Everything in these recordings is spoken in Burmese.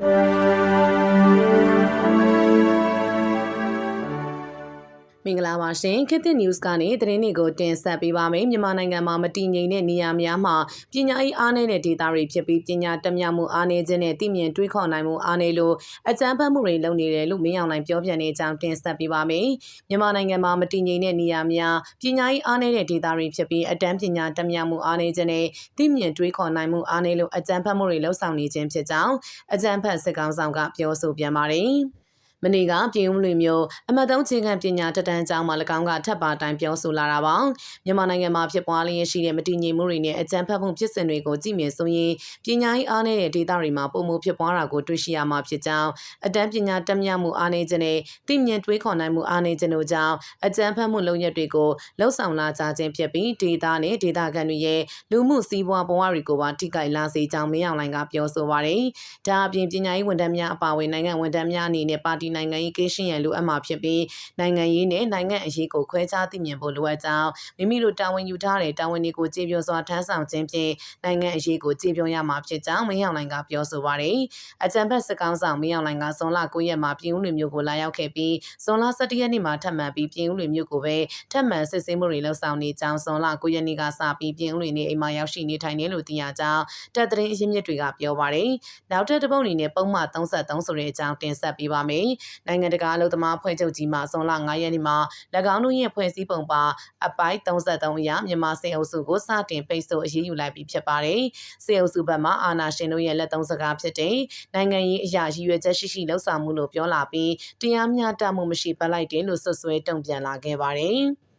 မ င်္ဂလာပါရှင်ခေတ်သစ် news ကနေသတင်းတွေကိုတင်ဆက်ပေးပါမယ်မြန်မာနိုင်ငံမှာမတည်ငြိမ်တဲ့နေရာများမှာပညာရေးအားနည်းတဲ့ဒေသတွေဖြစ်ပြီးပညာတက်မြမှုအားနည်းခြင်းနဲ့သိမြင်တွေးခေါ်နိုင်မှုအားနည်းလို့အကြမ်းဖက်မှုတွေလုပ်နေတယ်လို့မင်းအောင်လှိုင်ပြောပြနေကြောင်းတင်ဆက်ပေးပါမယ်မြန်မာနိုင်ငံမှာမတည်ငြိမ်တဲ့နေရာများပညာရေးအားနည်းတဲ့ဒေသတွေဖြစ်ပြီးအတန်းပညာတက်မြမှုအားနည်းခြင်းနဲ့သိမြင်တွေးခေါ်နိုင်မှုအားနည်းလို့အကြမ်းဖက်မှုတွေလှုပ်ဆောင်နေခြင်းဖြစ်ကြောင်းအကြမ်းဖက်စစ်ကောင်ဆောင်ကပြောဆိုပြန်ပါတယ် မနေ့ကပြည်ဦးလွေမျိုးအမတ်သုံးချင်းခံပညာတက်တန်းကျောင်းမှာ၎င်းကထပ်ပါတိုင်းပြောဆိုလာတာပါမြန်မာနိုင်ငံမှာဖြစ်ပွားလျက်ရှိတဲ့မတည်ငြိမ်မှုတွေနဲ့အကြမ်းဖက်မှုဖြစ်စဉ်တွေကိုကြည့်မြင်ဆိုရင်ပညာရေးအားနည်းတဲ့ဒေသတွေမှာပုံမှုဖြစ်ပွားတာကိုတွေ့ရှိရမှာဖြစ်ကြောင်းအတန်းပညာတက်မြမှုအားနည်းခြင်းနဲ့သိမြင်တွေးခေါ်နိုင်မှုအားနည်းခြင်းတို့ကြောင့်အကြမ်းဖက်မှုလုပ်ရက်တွေကိုလှုပ်ဆောင်လာကြခြင်းဖြစ်ပြီးဒေသနဲ့ဒေသခံတွေရဲ့လူမှုစီးပွားဘဝတွေကိုပါထိခိုက်လာစေကြောင်းမင်းအောင်လှိုင်ကပြောဆိုပါတယ်ဒါအပြင်ပညာရေးဝန်ထမ်းများအပါအဝင်နိုင်ငံဝန်ထမ်းများအနေနဲ့ပါတီနိုင်ငံရေးကိရှင်ရန်လိုအပ်မှာဖြစ်ပြီးနိုင်ငံရေးနဲ့နိုင်ငံအရေးကိုခွဲခြားသိမြင်ဖို့လိုအပ်ကြောင်းမိမိတို့တာဝန်ယူထားတဲ့တာဝန်တွေကိုကြည်ပြောစွာထမ်းဆောင်ခြင်းဖြင့်နိုင်ငံအရေးကိုကြည်ပြောရမှာဖြစ်ကြောင်းမင်းအောင်လှိုင်ကပြောဆိုပါတယ်။အကြံဖက်စကောင်းဆောင်မင်းအောင်လှိုင်ကဇွန်လ9ရက်မှာပြည်ဦးလွေမျိုးကိုလာရောက်ခဲ့ပြီးဇွန်လ17ရက်နေ့မှာထပ်မံပြီးပြည်ဦးလွေမျိုးကိုပဲထပ်မံစစ်ဆေးမှုတွေလှုပ်ဆောင်နေကြောင်းဇွန်လ9ရက်နေ့ကစပြီးပြည်ဦးလွေနေအိမ်မှာရောက်ရှိနေထိုင်နေလို့သိရကြောင်းတပ်သတင်းအရင်းမြစ်တွေကပြောပါတယ်။နောက်ထပ်တစ်ပုတ်အနေနဲ့ပုံမှန်33ဆိုတဲ့အကြောင်းတင်ဆက်ပေးပါမယ်။နိုင်ငံတကာအလုပ်သမားဖွဲ့ချုပ်ကြီးမှဇွန်လ9ရက်နေ့မှာ၎င်းတို့ရဲ့ဖွဲ့စည်းပုံပါအပိုင်း33အရမြန်မာစေအုပ်စုကိုစတင်ပိတ်ဆို့အရေးယူလိုက်ပြီးဖြစ်ပါတယ်။စေအုပ်စုဘက်မှအာဏာရှင်တို့ရဲ့လက်သုံးစကားဖြစ်တဲ့နိုင်ငံရေးအရာရည်ရွယ်ချက်ရှိရှိလှုပ်ဆောင်မှုလို့ပြောလာပြီးတရားမျှတမှုမရှိပတ်လိုက်တယ်လို့ဆွဆွဲတုံ့ပြန်လာခဲ့ပါတယ်။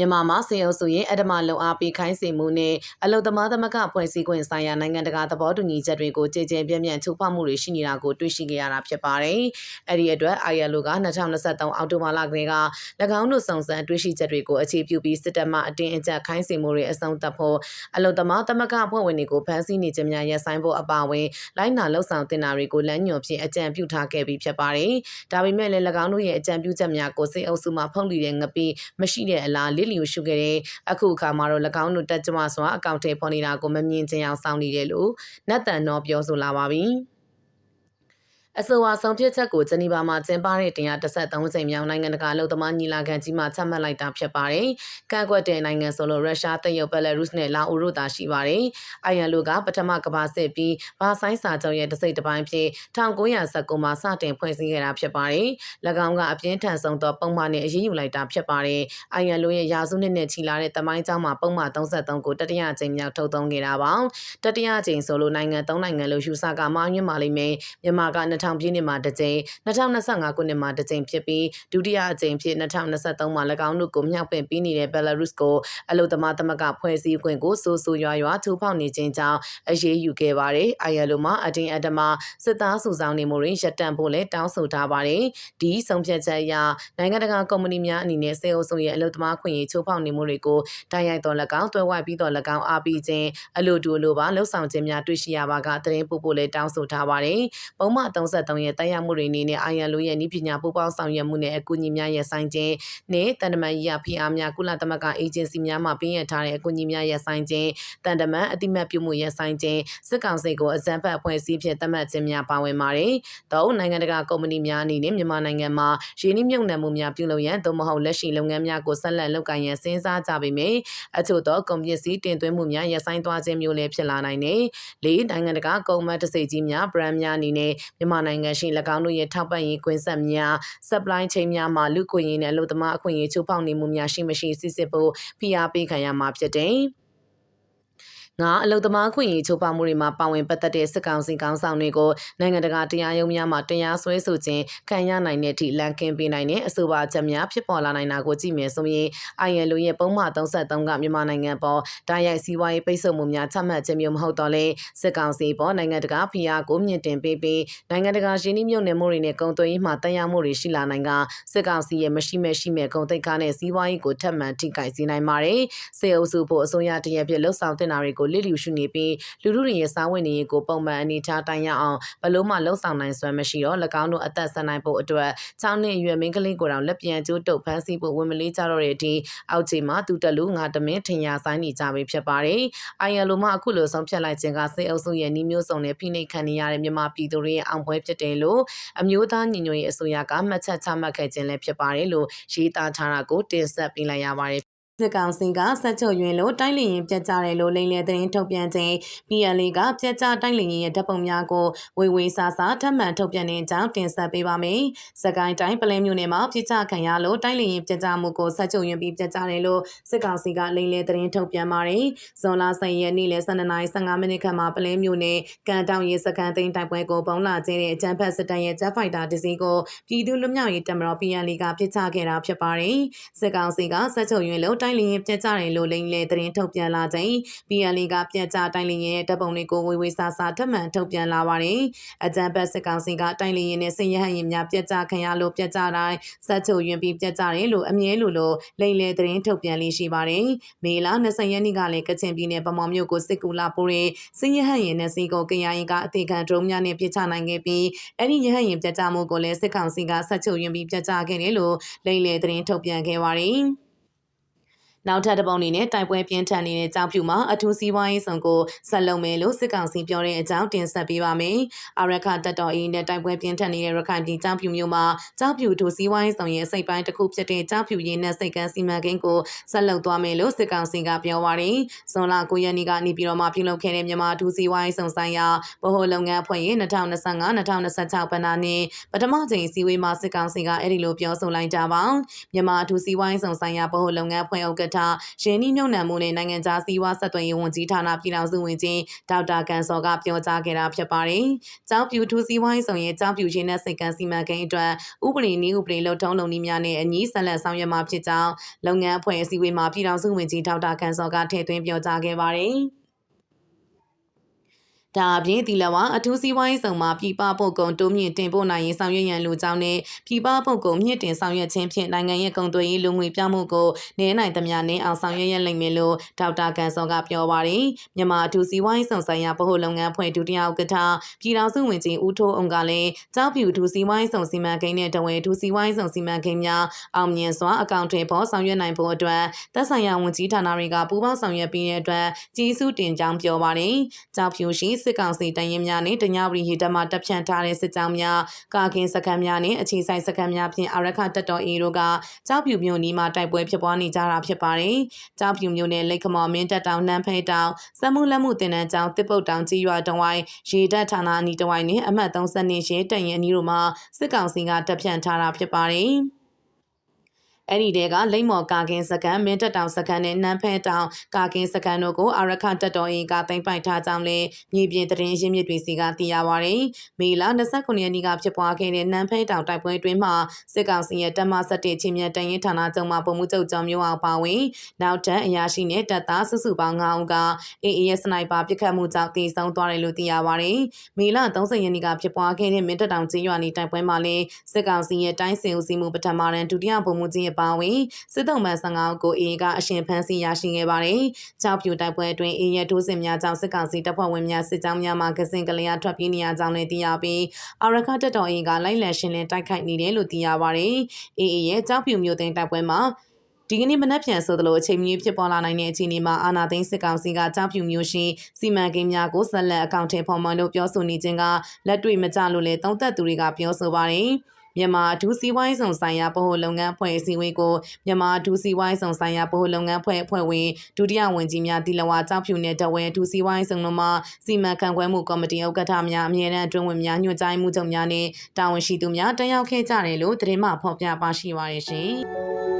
မြန်မာမှာစေအုပ်စုရဲ့အဓမ္မလုံအားပေးခိုင်းစေမှုနဲ့အလုံသမားသမဂဖွဲ့စည်းခွင့်ဆိုင်ရာနိုင်ငံတကာသဘောတူညီချက်တွေကိုကြည်ကြဲပြန့်ပြန့်ချိုးဖောက်မှုတွေရှိနေတာကိုတွေ့ရှိခဲ့ရတာဖြစ်ပါတယ်။အဲ့ဒီအတွက် ILO က2023အောက်တိုဘာလကလေးက၎င်းတို့စုံစမ်းတွေ့ရှိချက်တွေကိုအခြေပြုပြီးစစ်တပ်မှအတင်းအကျပ်ခိုင်းစေမှုတွေအဆုံးသတ်ဖို့အလုံသမားသမဂအဖွဲ့ဝင်တွေကိုဖမ်းဆီးနေခြင်းများရပ်ဆိုင်းဖို့အပါအဝင်လိုင်းနာလှုပ်ဆောင်တင်တာတွေကိုလမ်းညွှန်ဖြင့်အကြံပြုထားခဲ့ပြီးဖြစ်ပါတယ်။ဒါပေမဲ့လည်း၎င်းတို့ရဲ့အကြံပြုချက်များကိုစေအုပ်စုမှဖုံးလီတဲ့ငပိမရှိတဲ့အလားလစ်လျူရှုခဲ့တဲ့အခုအခါမှာတော့၎င်းတို့တက်ကြွစွာအကောင့်ထဲပေါ်နေတာကိုမမြင်ချင်အောင်စောင့်နေတယ်လို့နတ်တန်တော်ပြောဆိုလာပါပြီ။ အဆိုအဆုံးဖြတ်ချက်ကိုဂျနီဗာမှာကျင်းပတဲ့တင်ရ33ချိန်မြောက်နိုင်ငံတကာလုံသမားညီလာခံကြီးမှာချမှတ်လိုက်တာဖြစ်ပါတယ်။ကန့်ကွက်တဲ့နိုင်ငံဆိုလို့ရုရှားတရုတ်ဘယ်လာရုစ်နဲ့လာအိုတို့သာရှိပါတယ်။အိုင်ယန်လိုကပထမကမ္ဘာစစ်ပြီးဘာဆိုင်စာချုပ်ရဲ့တစိမ့်တစ်ပိုင်းဖြစ်1919မှာစတင်ဖွဲ့စည်းခဲ့တာဖြစ်ပါတယ်။၎င်းကအပြင်းထန်ဆုံးသောပုံမှန်နဲ့အရေးယူလိုက်တာဖြစ်ပါတယ်။အိုင်ယန်လိုရဲ့ရာစုနှစ်နဲ့ချီလာတဲ့တမိုင်းကြောင်းမှာပုံမှန်33ကိုတတိယကြိမ်မြောက်ထုတ်သုံးခဲ့တာပါ။တတိယကြိမ်ဆိုလို့နိုင်ငံ၃နိုင်ငံလို့ယူဆကမှားညွှန်ပါလိမ့်မယ်။မြန်မာက2000ပြည့်နှစ်မှာတစ်ကြိမ်2025ခုနှစ်မှာတစ်ကြိမ်ဖြစ်ပြီးဒုတိယအကြိမ်ဖြစ်2023မှာ၎င်းတို့ကိုမြောက်ပင့်ပြီးနေတဲ့ Belarus ကိုအလုသမားသမဂဖွဲ့စည်းခွင့်ကိုစိုးစိုးရွားရွားထိုးဖောက်နေခြင်းကြောင့်အရေးယူခဲ့ပါတယ်။အိုင်ယလိုမှာအတင်းအဓမ္မစစ်သားစုဆောင်နေမှုတွေရပ်တန့်ဖို့လည်းတောင်းဆိုထားပါတယ်။ဒီဆုံးဖြတ်ချက်အရနိုင်ငံတကာကုမ္ပဏီများအနေနဲ့စေအုပ်စုရဲ့အလုသမားခွင့်ရေးချိုးဖောက်နေမှုတွေကိုတိုက်ရိုက်တော်၎င်းတွဲဝိုက်ပြီးတော်၎င်းအားပေးခြင်းအလိုတူလိုပါလှုပ်ဆောင်ခြင်းများတွေ့ရှိရပါကသတင်းပို့ဖို့လည်းတောင်းဆိုထားပါတယ်။ပုံမှန်33ရဲ့တိုက်ရောက်မှုတွေအနေနဲ့အာရန်လိုရဲ့ဤပညာပူးပေါင်းဆောင်ရွက်မှုနဲ့အကူအညီများရပ်ဆိုင်ခြင်းနဲ့တန်တမန်ရဖိအားများကုလသမဂ္ဂအေဂျင်စီများမှပြင်ရထားတဲ့အကူအညီများရပ်ဆိုင်ခြင်းတန်တမန်အတိမတ်ပြုမှုရပ်ဆိုင်ခြင်းစစ်ကောင်စီကိုအစံဖတ်အဖွဲ့အစည်းဖြင့်သတ်မှတ်ခြင်းများပါဝင်ပါတယ်။သောနိုင်ငံတကာကုမ္ပဏီများအနေနဲ့မြန်မာနိုင်ငံမှာရင်းနှီးမြှုပ်နှံမှုများပြုလုပ်ရန်သို့မဟုတ်လက်ရှိလုပ်ငန်းများကိုဆက်လက်လုပ်ကိုင်ရန်စဉ်းစားကြပေမယ့်အချို့သောကုန်ပစ္စည်းတင်သွင်းမှုများရပ်ဆိုင်းသွားခြင်းမျိုးလည်းဖြစ်လာနိုင်တယ်။လေးနိုင်ငံတကာကုန်မတ်တစိကြီးများ brand များအနေနဲ့မြန်မာနိုင်ငံရှိ၎င်းတို့ရဲ့ထောက်ပံ့ရေးကွင်းဆက်များ supply chain များမှာလူခွင့်ရေးနဲ့အလုပ်သမားအခွင့်အရေးချိုးဖောက်နေမှုများရှိမရှိစစ်စစ်ဖို့ဖိအားပေးခံရမှာဖြစ်တယ်။ ငါအလုသမားခွင့်ရေးချိုးဖောက်မှုတွေမှာပါဝင်ပတ်သက်တဲ့စစ်ကောင်စီကောင်းဆောင်တွေကိုနိုင်ငံတကာတရားရုံးများမှာတရားစွဲဆိုခြင်းခံရနိုင်တဲ့အထိလန်ကင်ပေးနိုင်တဲ့အဆိုပါချက်များဖြစ်ပေါ်လာနိုင်တာကိုကြည့်မြင်ဆိုရင် ILO ရဲ့ပုံမှန်33ကမြန်မာနိုင်ငံပေါ်တာရိုက်စီးပွားရေးပိတ်ဆို့မှုများချမှတ်ခြင်းမျိုးမဟုတ်တော့လဲစစ်ကောင်စီပေါ်နိုင်ငံတကာဖိအားကိုမြင့်တင်ပေးပြီးနိုင်ငံတကာရင်းနှီးမြှုပ်နှံမှုတွေနဲ့ကုန်သွယ်ရေးမှာတန်ရာမှုတွေရှိလာနိုင်ကစစ်ကောင်စီရဲ့မရှိမဲ့ရှိမဲ့ကုန်သိက္ခာနဲ့စီးပွားရေးကိုထပ်မံထိခိုက်စေနိုင်ပါတယ်။စေအုပ်စုဖို့အစိုးရတရက်ပြလှုပ်ဆောင်တင်တာတွေကိုလစ်လျူရှုနေပြီးလူလူတွေရဲ့စားဝတ်နေရေးကိုပုံမှန်အနေထားတိုင်းရအောင်ဘလို့မှလှုံ့ဆော်နိုင်စွမ်းမရှိတော့၎င်းတို့အသက်ဆက်နိုင်ဖို့အတွက်6နှစ်အရွယ်မင်းကလေးကိုတောင်လက်ပြန်ကျိုးတုပ်ဖမ်းဆီးဖို့ဝင်မလေးကြတော့တဲ့အထိအောက်ခြေမှာသူတက်လူငါတမင်းထင်ရဆိုင်နေကြပြီဖြစ်ပါတယ်။ ILO မှအခုလိုဆုံးဖြတ်လိုက်ခြင်းကစေအုပ်စုရဲ့နှီးမျိုးစုံနဲ့ဖိနှိပ်ခံနေရတဲ့မြန်မာပြည်သူတွေရဲ့အောင်ပွဲဖြစ်တယ်လို့အမျိုးသားညီညွတ်ရေးအစိုးရကမှတ်ချက်ချမှတ်ခဲ့ခြင်းလည်းဖြစ်ပါတယ်လို့ရေးသားထားတာကိုတင်ဆက်ပေးလိုက်ရပါတယ် စစ်ကောင်စီကဆက်ချုပ်ရင်လို့တိုင်းလီရင်ပြက်ကြတယ်လို့လိန်လေသတင်းထုတ်ပြန်ခြင်း PLA ကပြက်ကြတိုင်းလီရင်ရဲ့ဓာတ်ပုံများကိုဝေဝေဆာဆာထပ်မံထုတ်ပြန်တဲ့အကြောင်းတင်ဆက်ပေးပါမယ်။စကိုင်းတိုင်းပလဲမြို့နယ်မှာပြစ်ချခံရလို့တိုင်းလီရင်ပြက်ကြမှုကိုဆက်ချုပ်ရင်ပြီးပြက်ကြတယ်လို့စစ်ကောင်စီကလိန်လေသတင်းထုတ်ပြန်ပါတယ်။ဇွန်လ10ရက်နေ့လယ်12:15မိနစ်ခန့်မှာပလဲမြို့နယ်ကန်တောင်ရဲစခန်းသိမ်းတိုက်ပွဲကိုပုံလာကျင်းတဲ့အကြမ်းဖက်စစ်တပ်ရဲ့ဂျက်ဖိုက်တာတစ်စီးကိုပြည်သူလူမျိုးရေးတမတော် PLA ကပြစ်ချခဲ့တာဖြစ်ပါတယ်။စစ်ကောင်စီကဆက်ချုပ်ရင်လို့တိုင်းလီရင်ပြက်ကြတယ်လို့လိန်လေသတင်းထုတ်ပြန်လာချိန် PLA ကပြက်ကြတိုင်းလီရင်ရဲ့တပ်ပုံတွေကိုဝေဝေဆာဆာထပ်မံထုတ်ပြန်လာပါတယ်။အကြံပတ်စစ်ကောင်စီကတိုင်းလီရင်နဲ့စင်ရဟန်ရင်များပြက်ကြခံရလို့ပြက်ကြတိုင်းဆက်ချုပ်ရင်ပြီးပြက်ကြတယ်လို့အမြဲလိုလိုလိန်လေသတင်းထုတ်ပြန်လေးရှိပါတယ်။မေလ20ရက်နေ့ကလည်းကချင်ပြည်နယ်ပမော်မြို့ကိုစစ်ကူလာပိုးတဲ့စင်ရဟန်ရင်နဲ့စီကိုကရရင်ကအသေးခံဒရုန်းများနဲ့ပြစ်ချနိုင်ခဲ့ပြီးအဲ့ဒီရဟန်ရင်ပြက်ကြမှုကိုလည်းစစ်ကောင်စီကဆက်ချုပ်ရင်ပြီးပြက်ကြခဲ့တယ်လို့လိန်လေသတင်းထုတ်ပြန်ခဲ့ပါတယ်။ နောက်ထပ်တစ်ပုံအနေနဲ့တိုက်ပွဲပြင်းထန်နေတဲ့ကြောင်ဖြူမှာအထူးစီးပွားရေးဆောင်ကိုဆက်လုပ်မယ်လို့စစ်ကောင်စီပြောတဲ့အကြောင်းတင်ဆက်ပေးပါမယ်။အာရခတပ်တော်အေးနဲ့တိုက်ပွဲပြင်းထန်နေတဲ့ရခိုင်ပြည်ကြောင်ဖြူမြို့မှာကြောင်ဖြူထူစီးပွားရေးဆောင်ရဲ့စိတ်ပိုင်းတစ်ခုဖြစ်တဲ့ကြောင်ဖြူရင်းနဲ့စိတ်ကန်းစီမံကိန်းကိုဆက်လုပ်သွားမယ်လို့စစ်ကောင်စီကပြောပါတယ်။ဇွန်လ9ရက်နေ့ကနေပြည်တော်မှာပြုလုပ်ခဲ့တဲ့မြန်မာထူစီးပွားရေးဆောင်ဆိုင်ရာဗဟိုလုပ်ငန်းအဖွဲ့ရဲ့2025-2026ဘဏ္ဍာနှစ်ပထမချိန်စီဝေးမှာစစ်ကောင်စီကအဲ့ဒီလိုပြောဆိုလိုက်ကြပါ။မြန်မာထူစီးပွားရေးဆောင်ဆိုင်ရာဗဟိုလုပ်ငန်းအဖွဲ့ဥက္ကဋ္ဌရင်းနှီးမြှုပ်နှံမှုနဲ့နိုင်ငံခြားစီးပွားဆက်သွယ်ရေးဝန်ကြီးဌာနပြည်ထောင်စုဝန်ကြီးဒေါက်တာကန်စောကပြောကြားခဲ့တာဖြစ်ပါတယ်။ကျောင်းပြူထူးစီးပွားရေးဆောင်ရဲ့ကျောင်းပြူရင်းနဲ့စိတ်ကန်းစီမံကိန်းအတွက်ဥပဒေနည်းဥပဒေလုံထုံးလုံနည်းများနဲ့အညီဆက်လက်ဆောင်ရွက်မှာဖြစ်ကြောင်းလုပ်ငန်းအဖွဲ့အစည်းအဝေးမှာပြည်ထောင်စုဝန်ကြီးဒေါက်တာကန်စောကထည့်သွင်းပြောကြားခဲ့ပါတယ်။ ဒါအပြင်ဒီလဝအထူးစီးပွားရေးဆောင်မှာပြည်ပပုတ်ကုံတိုးမြင့်တင်ပို့နိုင်ရေးဆောင်ရွက်ရန်လိုကြောင်းနဲ့ပြည်ပပုတ်ကုံမြင့်တင်ဆောင်ရွက်ခြင်းဖြင့်နိုင်ငံရဲ့ကုန်သွယ်ရေးလူငွေပြမှုကိုနေနိုင်သမျှနဲ့အောင်ဆောင်ရွက်ရလိမ့်မယ်လို့ဒေါက်တာကန်စောကပြောပါရယ်မြန်မာအထူးစီးပွားရေးဆောင်ဆိုင်ရာဗဟိုလုပ်ငန်းဖွဲ့ဒုတိယဥက္ကဋ္ဌပြည်ထောင်စုဝန်ကြီးဦးထိုးအောင်ကလည်းကြောက်ဖြူအထူးစီးပွားရေးဆောင်စီမံကိန်းနဲ့တဝဲအထူးစီးပွားရေးဆောင်စီမံကိန်းများအောင်မြင်စွာအကောင့်တွေပေါ်ဆောင်ရွက်နိုင်ဖို့အတွက်သက်ဆိုင်ရာဝန်ကြီးဌာနတွေကပူးပေါင်းဆောင်ရွက်ပြီးတဲ့အတွက်ကြီးစုတင်ကြောင်းပြောပါရယ်ကြောက်ဖြူရှိစစ်ကောင်စီတရင်များနဲ့တညဝရီဟေတမတပ်ဖြန့်ထားတဲ့စစ်ကြောင်းများကာကင်းစခန်းများနဲ့အခြေဆိုင်စခန်းများဖြင့်အရခတပ်တော်အေတို့ကကြောက်ဖြူမြို့နီးမှာတိုက်ပွဲဖြစ်ပွားနေကြတာဖြစ်ပါတယ်။ကြောက်ဖြူမြို့နယ်လိတ်ခမော်မင်းတပ်တောင်နန်းဖဲတောင်စက်မှုလက်မှုတင်နန်းကျောင်းတစ်ပုတ်တောင်ကြီးရွာတဝိုင်းရေတပ်ဌာနအနီးတဝိုင်းနဲ့အမှတ်30နှစ်ရဲတရင်အနီးတို့မှာစစ်ကောင်စီကတပ်ဖြန့်ထားတာဖြစ်ပါတယ်။ အဲ့ဒီတဲကလိမ့်မော်ကာကင်းစကန်မင်းတက်တောင်စကန်နဲ့နန်းဖဲတောင်ကာကင်းစကန်တို့ကိုအာရခတက်တော်ရင်ကသိမ်းပိုက်ထားကြောင်းလည်းမြေပြင်သတင်းရင်းမြစ်တွေစီကသိရပါဗျ။မေလ29ရက်နေ့ကဖြစ်ပွားခဲ့တဲ့နန်းဖဲတောင်တိုက်ပွဲတွင်မှစစ်ကောင်စီရဲ့တပ်မ17ချင်းမြတ်တရင်ဌာနချုပ်မှပုံမှုချုပ်ကျော်မျိုးအောင်ပါဝင်နောက်ထပ်အရာရှိနဲ့တပ်သားစုစုပေါင်း9ဦးက AA စနိုက်ပါပစ်ခတ်မှုကြောင့်တေဆုံးသွားတယ်လို့သိရပါဗျ။မေလ30ရက်နေ့ကဖြစ်ပွားခဲ့တဲ့မင်းတက်တောင်ချင်းရွာနီတိုက်ပွဲမှာလည်းစစ်ကောင်စီရဲ့တိုင်းစင်ဦးစီးမှုပထမရန်ဒုတိယဗိုလ်မှူးကြီးရဲ့ပါဝင်စစ်တုံးမှန်15ဦးကိုအေးကအရှင်ဖမ်းဆီးရရှိခဲ့ပါတယ်။ကြောက်ပြူတိုက်ပွဲအတွင်းအေးရဲ့ထိုးစစ်များကြောင့်စစ်ကောင်စီတပ်ဖွဲ့ဝင်များစစ်ကြောင်းများမှကစင်ကလျာထွက်ပြေးနေရကြောင်းလည်းသိရပြီးအာရခတပ်တော်အေးကလိုက်လံရှင်းလင်းတိုက်ခိုက်နေတယ်လို့သိရပါတယ်။အေးအေးရဲ့ကြောက်ပြူမျိုးသိမ်းတိုက်ပွဲမှာဒီကနေ့မနက်ဖြန်ဆိုသလိုအချိန်မျိုးဖြစ်ပေါ်လာနိုင်တဲ့အခြေအနေမှာအာနာသိန်းစစ်ကောင်စီကကြောက်ဖြူမျိုးရှိစီမံကိန်းများကိုဆက်လက်အကောင့်ထဲဖော်မှလို့ပြောဆိုနေခြင်းကလက်တွေ့မကျလို့လည်းသုံးသက်သူတွေကပြောဆိုပါတယ်။ မြန်မာဒူးစီဝိုင်းဆောင်ဆိုင်ရာဗဟိုလုပ်ငန်းဖွဲ့အစည်းအဝေးကိုမြန်မာဒူးစီဝိုင်းဆောင်ဆိုင်ရာဗဟိုလုပ်ငန်းဖွဲ့အဖွဲ့ဝင်ဒုတိယဝန်ကြီးများတီလဝါကြောက်ဖြူနယ်တဝဲဒူးစီဝိုင်းဆောင်လုံးမှာစီမံခန့်ခွဲမှုကော်မတီဥက္ကဋ္ဌများအမြဲတမ်းအတွင်းဝင်များညွှန်ကြားမှုချုပ်များနဲ့တာဝန်ရှိသူများတက်ရောက်ခဲ့ကြတယ်လို့သတင်းမှဖော်ပြပါရှိပါရရှင်။